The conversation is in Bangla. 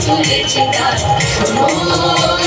চলেছে ওই